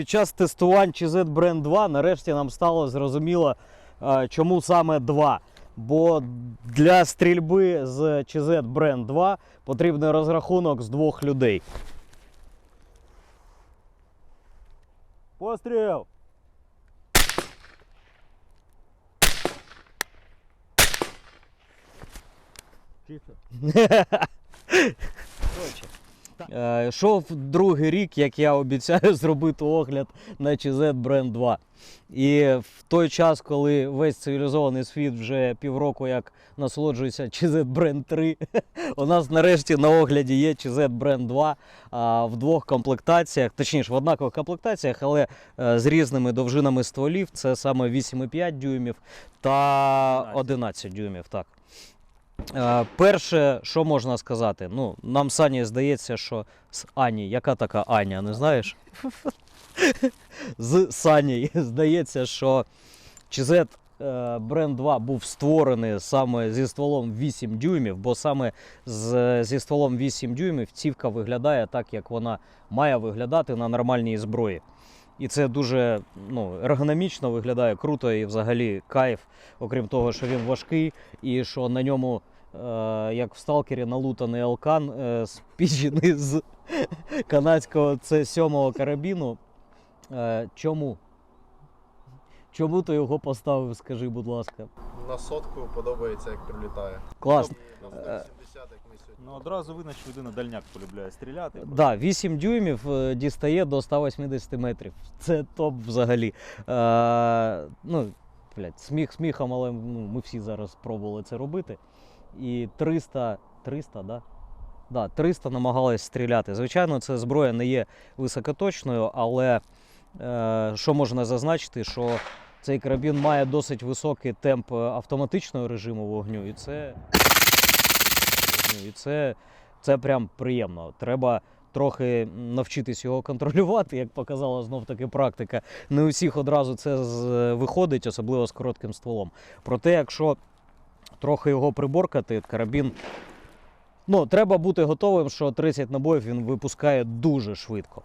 Під час тестувань CZ Brand 2 нарешті нам стало зрозуміло, е, чому саме 2. Бо для стрільби з CZ Brand 2 потрібний розрахунок з двох людей. Постріл! Е, Йшов другий рік, як я обіцяю зробити огляд на CZ Brand 2. І в той час, коли весь цивілізований світ вже півроку як насолоджується CZ Brand 3, у нас нарешті на огляді є CZ Brand 2 а, в двох комплектаціях, точніше в однакових комплектаціях, але е, з різними довжинами стволів. Це саме 8,5 дюймів та 11 дюймів. Так. Е, Перше, що можна сказати? Ну, нам Сані здається, що з Ані, яка така Аня, не знаєш? З Сані здається, що CZ е, Brand 2 був створений саме зі стволом 8 дюймів, бо саме з, зі стволом 8 дюймів цівка виглядає так, як вона має виглядати на нормальній зброї. І це дуже ну, ергономічно виглядає круто і взагалі кайф, окрім того, що він важкий і що на ньому, е, як в сталкері, налутаний алкан, е, спіджений з канадського це сьомого карабіну. Е, чому? Чому ти його поставив, скажи, будь ласка. На сотку подобається, як прилітає. Класно. На 170, як ми сьогодні. Ну одразу видно, що людина дальняк полюбляє стріляти. Да, 8 дюймів е, дістає до 180 метрів. Це топ взагалі. Е, ну, блядь, сміх сміхом, але ну, ми всі зараз пробували це робити. І 300, 300, да? Да, 300 намагались стріляти. Звичайно, ця зброя не є високоточною, але е, що можна зазначити, що цей карабін має досить високий темп е, автоматичного режиму вогню, і це, вогню, і це, це прям приємно. Треба трохи навчитись його контролювати, як показала знов таки практика. Не у всіх одразу це виходить, особливо з коротким стволом. Проте, якщо трохи його приборкати, карабін. Ну, треба бути готовим, що 30 набоїв він випускає дуже швидко.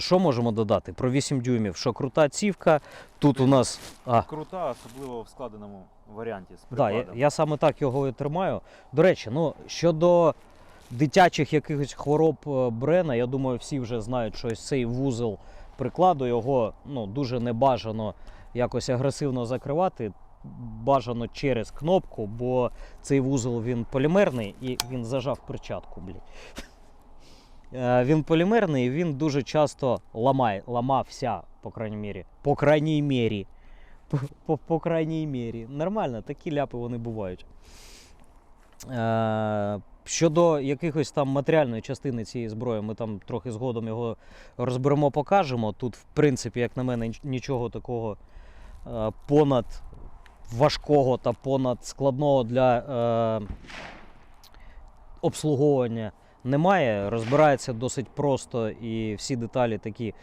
Що можемо додати? Про 8 дюймів, що крута цівка. Тут у нас. А, Крута, особливо в складеному варіанті з Да, я, прикладом. я саме так його і тримаю. До речі, ну щодо дитячих якихось хвороб е, Брена, я думаю, всі вже знають, що ось цей вузол прикладу його ну, дуже небажано якось агресивно закривати. Бажано через кнопку, бо цей вузол він полімерний і він зажав перчатку. Блін. Е, Він полімерний він дуже часто ламає, ламався, по крайній мірі. По крайній мірі. По, по, по крайній мірі. Нормально, такі ляпи вони бувають. Е, щодо якихось там матеріальної частини цієї зброї, ми там трохи згодом його розберемо, покажемо. Тут, в принципі, як на мене, нічого такого е, понад важкого та понад складного для е, обслуговування немає. Розбирається досить просто і всі деталі такі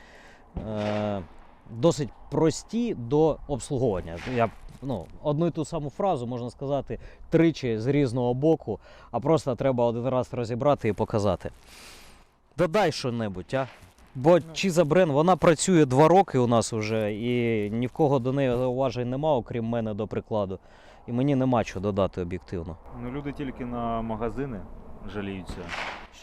е, досить прості до обслуговування. Я ну, одну і ту саму фразу можна сказати тричі з різного боку, а просто треба один раз розібрати і показати. Додай що-небудь, а? Бо Чіза Брен, вона працює два роки у нас вже, і ні в кого до неї зауважень нема, окрім мене, до прикладу. І мені нема чого додати об'єктивно. Ну люди тільки на магазини жаліються,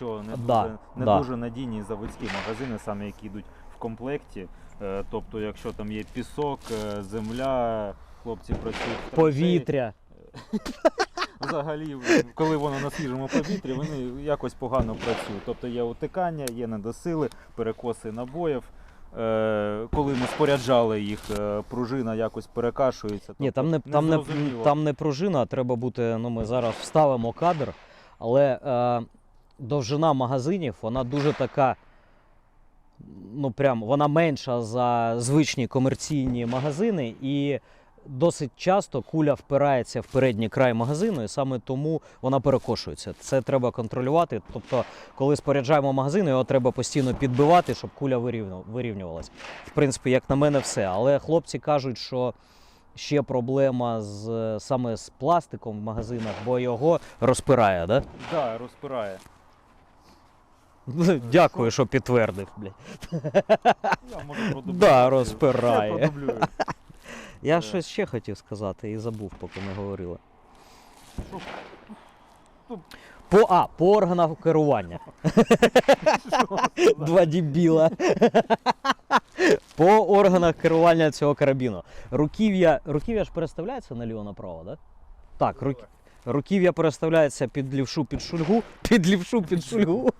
що не, Да, дуже, не да. дуже надійні заводські магазини, саме які йдуть в комплекті. Е, Тобто, якщо там є пісок, е, земля, хлопці працюють в. Повітря. Взагалі, коли воно на свіжому повітрі, вони якось погано працюють. Тобто є утикання, є недосили, перекоси набоїв. Е, коли ми споряджали їх, е, пружина якось перекашується. Ні, Тобто там не, там, не, там не пружина, треба бути. Ну, ми зараз вставимо кадр, але е, довжина магазинів, вона дуже така. Ну, прям вона менша за звичні комерційні магазини, і досить часто куля впирається в передній край магазину, і саме тому вона перекошується. Це треба контролювати. Тобто, коли споряджаємо магазин, його треба постійно підбивати, щоб куля вирівню- вирівнювалася. В принципі, як на мене, все. Але хлопці кажуть, що ще проблема з саме з пластиком в магазинах, бо його розпирає, да? Да, розпирає. Дякую, що підтвердив. Блядь. Я можу продублювати. Да, розпирає. Продублюю. Я щось ще хотів сказати і забув, поки не говорила. Що? По, а, по органах керування. Два дібіла. По органах керування цього карабіну. Руків'я, руків'я ж переставляється наліво направо, да? Так, рук, руків'я переставляється під лівшу, під шульгу, під лівшу, під шульгу.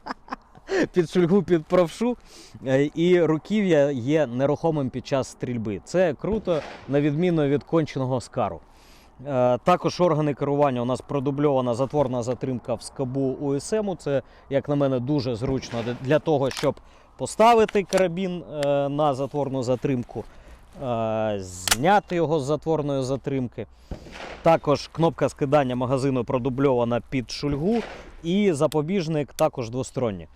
Під шульгу, під правшу, Е, і руків'я є нерухомим під час стрільби. Це круто, на відміну від конченого скару. Е, Також органи керування у нас продубльована затворна затримка в скобу УСМ. Це, як на мене, дуже зручно для- того, щоб поставити карабін е, на затворну затримку, зняти його з затворної затримки. Також кнопка скидання магазину продубльована під шульгу, і запобіжник також двосторонній.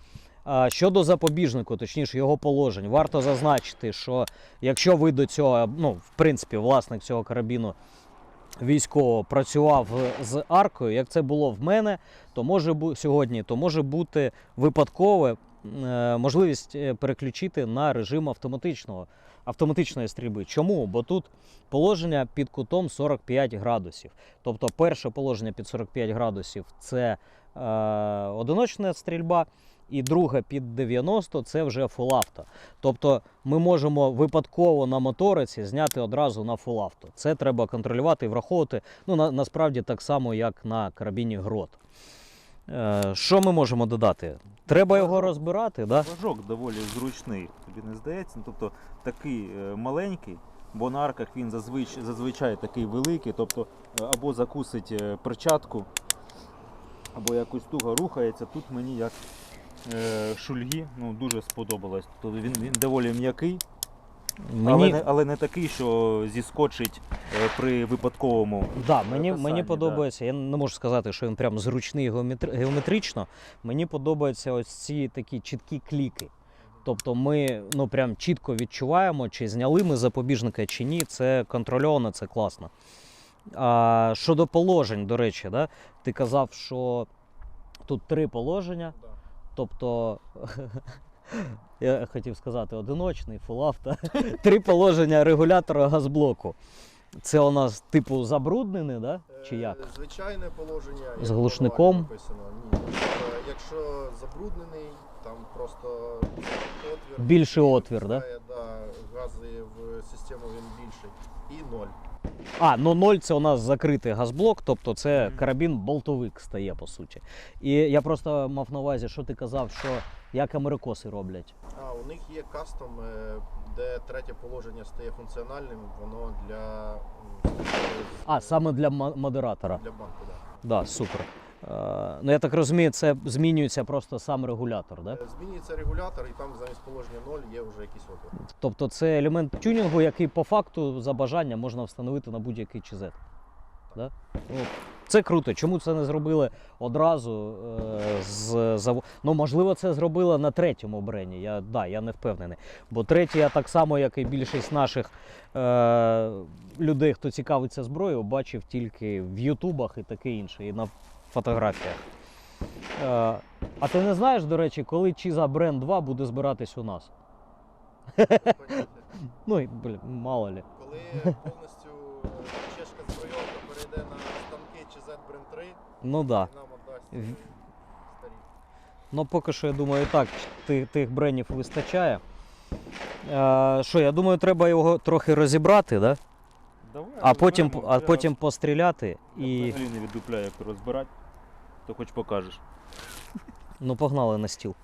Щодо запобіжнику, точніше його положень, варто зазначити, що якщо ви до цього, ну, в принципі, власник цього карабіну військового працював з аркою, як це було в мене, то може бу- сьогодні, то може бути випадкове е, можливість е, переключити на режим автоматичного, автоматичної стрільби. Чому? Бо тут положення під кутом 45 градусів. Тобто перше положення під 45 градусів це е, одиночна стрільба. І друге під 90 це вже фулавто. Тобто ми можемо випадково на моториці зняти одразу на фулавто. Це треба контролювати і враховувати. Ну, на, насправді так само, як на карабіні грот. Е, що ми можемо додати? Треба його розбирати, да? Важок доволі зручний, тобі не здається. Ну, Тобто такий е, маленький, бо на арках він зазвичай, зазвичай такий великий, тобто е, або закусить перчатку, або якось туго рухається. Тут мені як е, шульги ну, дуже сподобалось. Тобто він, він доволі м'який, але, Мені, не, але не такий, що зіскочить е, при випадковому. да, мені, Написання, мені да. подобається. Я не можу сказати, що він прям зручний геометрично. Мені подобаються ось ці такі чіткі кліки. Тобто ми ну прям чітко відчуваємо, чи зняли ми запобіжника чи ні. Це контрольовано, це класно. А, щодо положень, до речі, да? ти казав, що тут три положення. Да. Тобто, я хотів сказати одиночний, фулавто. Три положення регулятора газблоку. Це у нас типу забруднений, да? чи Е, як? Звичайне положення. як З глушником? Написано. Ні. Е, Якщо забруднений, там просто отвір. Більший отвір, да? Да, гази в систему він більший. І ноль. А, ну 0 це у нас закритий газблок, тобто це карабін болтовик стає по суті. І я просто мав на увазі, що ти казав, що як америкоси роблять. А у них є кастом, е, де третє положення стає функціональним, воно для, А, саме для модератора. для банку. Да. Да, супер. Е, ну я так розумію, це змінюється просто сам регулятор, да? Е, Змінюється регулятор, і там замість положення 0 є вже якийсь отвір. Тобто це елемент тюнінгу, який по факту за бажанням можна встановити на будь-який ЧЗ. Да? Ну, це круто. Чому це не зробили одразу е, з заво... Ну, можливо, це зробили на третьому брені. Я, да, я не впевнений. Бо третій, я так само, як і більшість наших е, людей, хто цікавиться зброєю, бачив тільки в Ютубах і таке інше, і на фотографіях. Е, а ти не знаєш, до речі, коли Чіза Бренд 2 буде збиратись у нас? Ну, і, блін, мало ли. Коли повністю е, чешка збройовка перейде на станки чи Z-Brand 3, Ну. Да. нам отдасть старі. Ну, поки що, я думаю, і так тих, тих бренів вистачає. Е, що, я думаю, треба його трохи розібрати, да? Давай, а, потім, розберемо. а потім постріляти Я і. взагалі не віддупляю, як розбирати, то хоч покажеш. Ну, погнали на стіл.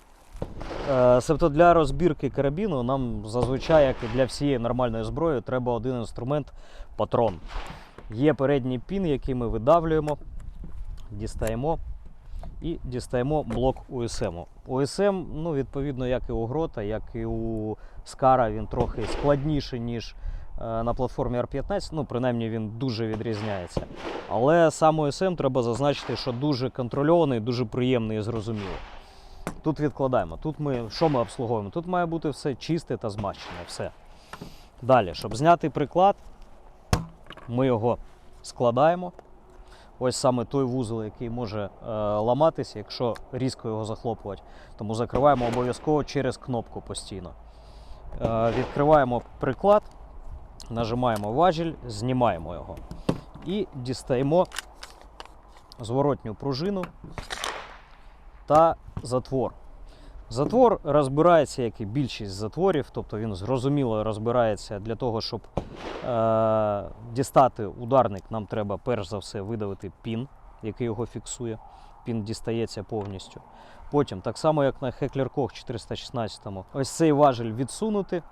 Е, Себто для розбірки карабіну нам зазвичай, як і для всієї нормальної зброї, треба один інструмент патрон. Є передній пін, який ми видавлюємо, дістаємо і дістаємо блок УСМ. УСМ, ну, відповідно, як і у грота, як і у Скара, він трохи складніший, ніж на платформі R15. Ну, принаймні він дуже відрізняється. Але сам ОСМ треба зазначити, що дуже контрольований, дуже приємний і зрозумілий. Тут відкладаємо. Тут ми що ми обслуговуємо? Тут має бути все чисте та змащене. Все. Далі, щоб зняти приклад, Ми його складаємо. Ось саме той вузол, який може е, ламатися, якщо різко його захлопувати. Тому закриваємо обов'язково через кнопку постійно. Е, відкриваємо приклад, нажимаємо важіль, знімаємо його і дістаємо зворотню пружину та затвор. Затвор розбирається, як і більшість затворів, тобто він зрозуміло розбирається для того, щоб е, дістати ударник, нам треба перш за все видавити пін, який його фіксує. Пін дістається повністю. Потім, так само як на Heckler Koch 416, ось цей важель відсунути,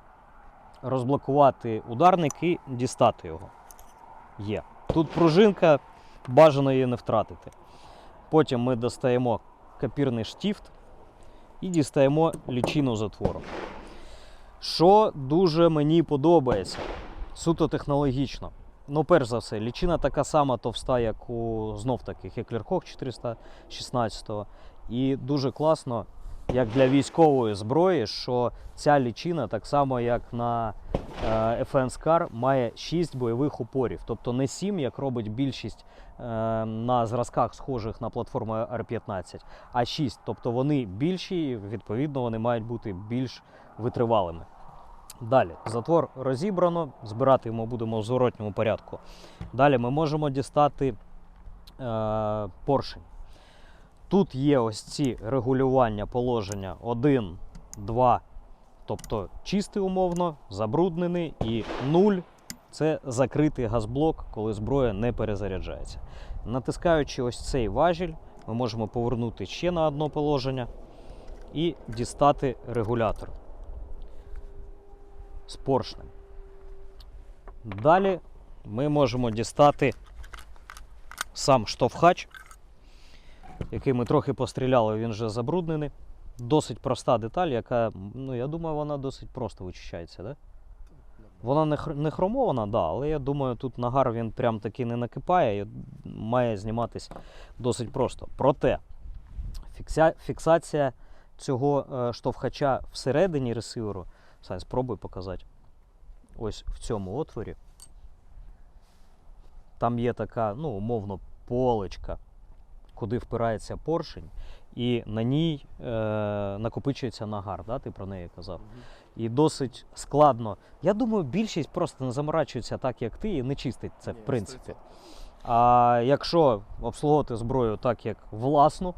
розблокувати ударник і дістати його. Є. Тут пружинка, бажано її не втратити. Потім ми достаємо копірний штифт і дістаємо лічину затвору. Що дуже мені подобається, суто технологічно. Ну, перш за все, лічина така сама товста, як у знов таки Heckler Koch 416. І дуже класно, як для військової зброї, що ця лічина, так само як на е, FN Scar, має 6 бойових упорів. Тобто не 7, як робить більшість е, на зразках, схожих на платформу R15, а 6. Тобто вони більші, і, відповідно, вони мають бути більш витривалими. Далі, затвор розібрано, збирати йому будемо в зворотньому порядку. Далі ми можемо дістати е, поршень. Тут є ось ці регулювання положення 1, 2, тобто чистий умовно, забруднений, і 0 це закритий газблок, коли зброя не перезаряджається. Натискаючи ось цей важіль, ми можемо повернути ще на одне положення і дістати регулятор з поршнем. Далі ми можемо дістати сам штовхач, який ми трохи постріляли, він вже забруднений. Досить проста деталь, яка, ну я думаю, вона досить просто вичищається. Да? Вона не, хр- не хромована, да, але я думаю, тут нагар він прям таки не накипає і має зніматись досить просто. Проте фікся, фіксація цього е, штовхача всередині ресиверу, Сань, спробуй показати. Ось в цьому отворі. Там є така, ну, умовно, поличка, куди впирається поршень, і на ній е, накопичується нагар, да? ти про неї казав. І досить складно. Я думаю, більшість просто не заморачується так, як ти, і не чистить це, в принципі. А якщо обслуговувати зброю так, як власну,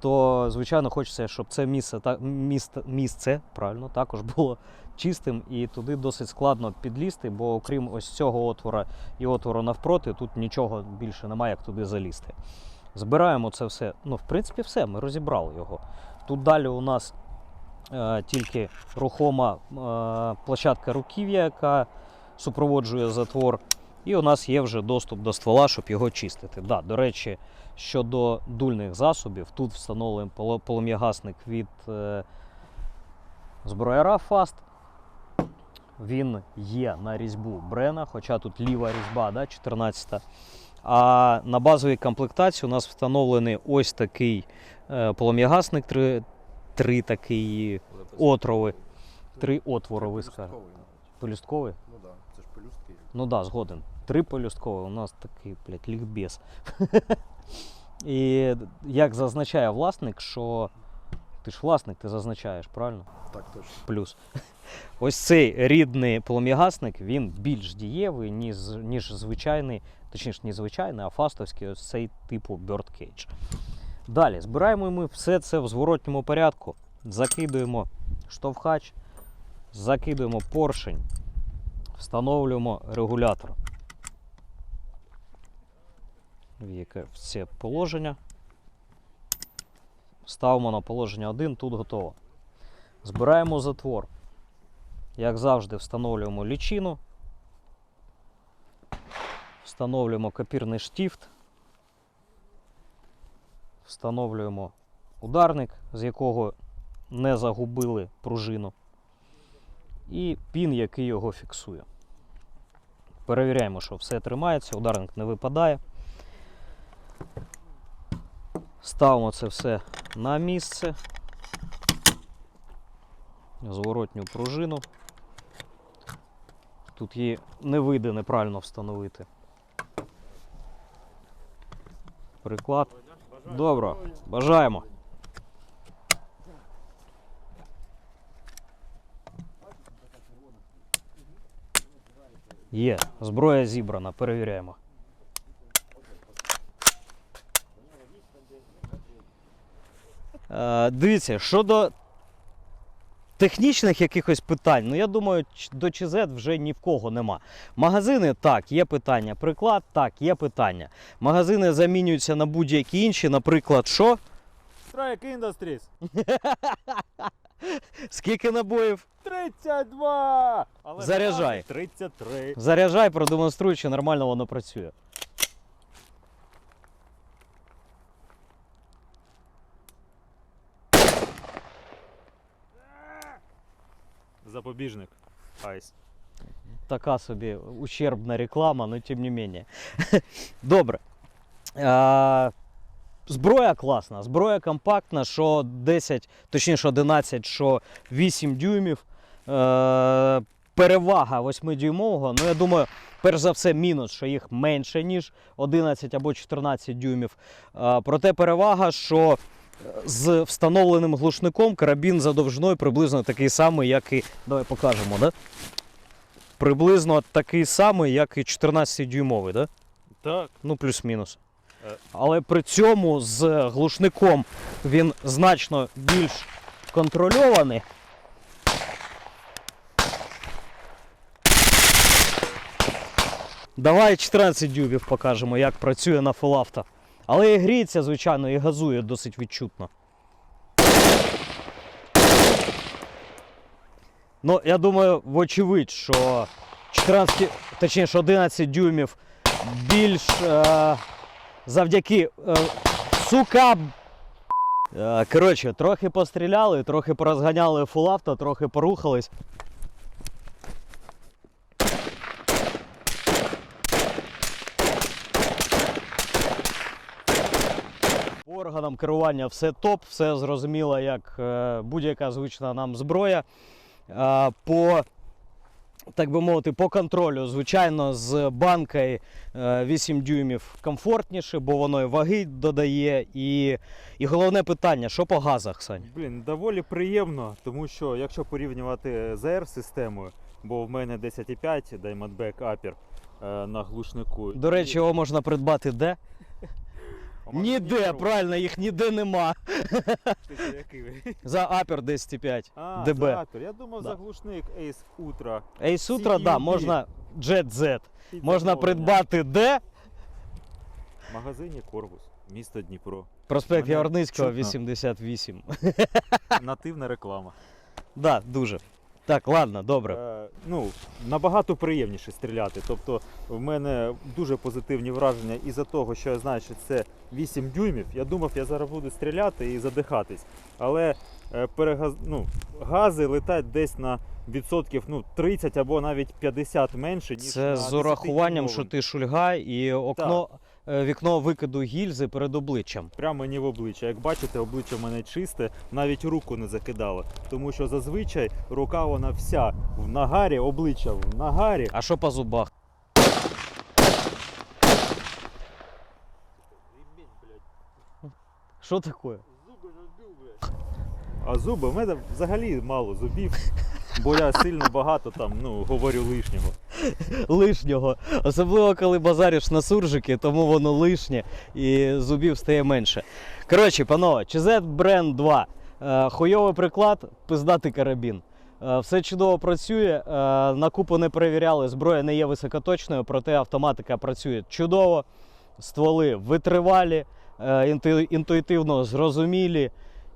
то звичайно хочеться, щоб це місце, та, місце, місце правильно, також було чистим і туди досить складно підлізти, бо окрім ось цього отвора і отвору навпроти, тут нічого більше немає, як туди залізти. Збираємо це все. Ну, в принципі, все, ми розібрали його. Тут далі у нас е, тільки рухома е, площадка руків'я, яка супроводжує затвор. І у нас є вже доступ до ствола, щоб його чистити. Да, до речі, щодо дульних засобів, тут встановлений поло- полум'ягасник від е, зброяра Fast. Він є на різьбу Брена, хоча тут ліва різьба, да, 14. А на базовій комплектації у нас встановлений ось такий е, полум'ягасник, три, три такі отрови, три отворови, скажімо. Пелюстковий. Полюстковий? Ну так, да, це ж пелюстки. Ну так, да, згоден. Три полюсткові, у нас такий, блядь, лікбез. І як зазначає власник, що ти ж власник, ти зазначаєш, правильно? Так, точно. Плюс. Ось цей рідний полум'ягасник, він більш дієвий, ніж, ніж звичайний, точніше, не звичайний, а фастовський, ось цей типу Bird Cage. Далі збираємо ми все це в зворотньому порядку. Закидуємо штовхач, закидуємо поршень, встановлюємо регулятор. В яке в це положення. Ставимо на положення 1, тут готово. Збираємо затвор. Як завжди, встановлюємо лічину. Встановлюємо копірний штифт. Встановлюємо ударник, з якого не загубили пружину. І пін, який його фіксує. Перевіряємо, що все тримається, ударник не випадає. Ставимо це все на місце. Зворотню пружину. Тут її не вийде неправильно встановити. Приклад. Добро, бажаємо. Є, зброя зібрана, перевіряємо. Е, дивіться, щодо технічних якихось питань, ну я думаю, до ЧЗ вже ні в кого нема. Магазини так, є питання. Приклад так, є питання. Магазини замінюються на будь-які інші, наприклад, що? Strike Industries. Скільки набоїв? 32! Але Заряджай. 33. Заряджай, продемонструй, чи нормально воно працює. Запобіжник. Айс. Така собі ущербна реклама, але тим не менше. Добре. А, зброя класна, зброя компактна, що 10, точніше 11, що 8 дюймів. Е, перевага 8-дюймового. Ну, я думаю, перш за все, мінус, що їх менше, ніж 11 або 14 дюймів. Е, проте перевага, що з встановленим глушником карабін за довжиною приблизно такий самий, як і. Давай покажемо, да? Приблизно такий самий, як і 14-дюймовий, да? Так. Ну, плюс-мінус. Е. Але при цьому з глушником він значно більш контрольований. Давай 14 дюбів покажемо, як працює на фулавто. Але і гріється, звичайно, і газує досить відчутно. Ну, я думаю, вочевидь, що 14, точніше 11 дюймів більш е, завдяки е, сука. Е, коротше, трохи постріляли, трохи порозганяли фулавто, трохи порухались. Органам керування все топ, все зрозуміло, як е, будь-яка звична нам зброя. Е, по, так би мовити, по контролю, звичайно, з банкою е, 8 дюймів комфортніше, бо воно і ваги додає. І, і головне питання: що по газах, Сань? Блін, доволі приємно, тому що якщо порівнювати з AR-системою, бо в мене 10,5 Diamondback Upper е, на глушнику. До речі, його можна придбати де? Ніде, правильно, їх ніде нема. За Апер 10,5. А, ДБ. за. Я думав Да. за глушник Ace Ultra. Ace Ultra, да, можна Jet Z. Можна замовлення. придбати де? В магазині Корвус, місто Дніпро. Проспект Мене Яворницького, чутно. 88. Нативна реклама. Да, дуже. Так, ладно, добре. Е, ну, набагато приємніше стріляти. Тобто в мене дуже позитивні враження із-за того, що я знаю, що це 8 дюймів. Я думав, я зараз буду стріляти і задихатись. Але е, перегаз... ну, гази летять десь на відсотків ну, 30 або навіть 50 менше, ніж Це на з урахуванням, що ти шульга і окно, е, вікно викиду гільзи перед обличчям. Прямо мені в обличчя. Як бачите, обличчя в мене чисте, навіть руку не закидало. Тому що зазвичай рука вона вся в нагарі, обличчя в нагарі. А що по зубах? Що таке? А зуби в мене взагалі мало зубів, бо я сильно багато там ну, говорю лишнього. лишнього. Особливо, коли базариш на суржики, тому воно лишнє і зубів стає менше. Коротше, панове, CZ Brand 2. Е, Хуйовий приклад, пиздатий карабін. Е, Все чудово працює. е, На купу не перевіряли, зброя не є високоточною, проте автоматика працює чудово. Стволи витривалі, інтуїтивно зрозумілі.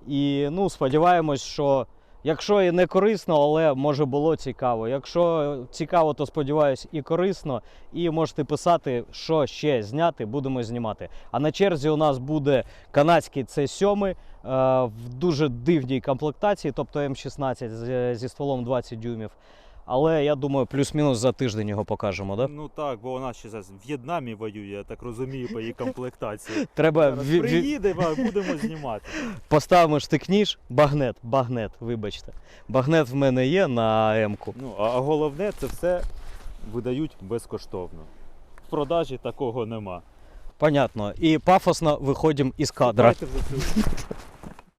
І ну, сподіваємось, що Якщо і не корисно, але може було цікаво. Якщо цікаво, то сподіваюсь і корисно. І можете писати, що ще зняти, будемо знімати. А на черзі у нас буде канадський C7 е, в дуже дивній комплектації, тобто М16 зі стволом 20 дюймів. Але я думаю, плюс-мінус за тиждень його покажемо. Да? Ну так, бо вона ще зараз в В'єтнамі воює, я так розумію, по її комплектації. Треба Зараз приїде, будемо знімати. поставимо штик-ніж, багнет, багнет, вибачте. Багнет в мене є на М-ку. Ну, а а головне, це все видають безкоштовно. В продажі такого нема. понятно. І пафосно виходимо із кадра. Давайте вже цю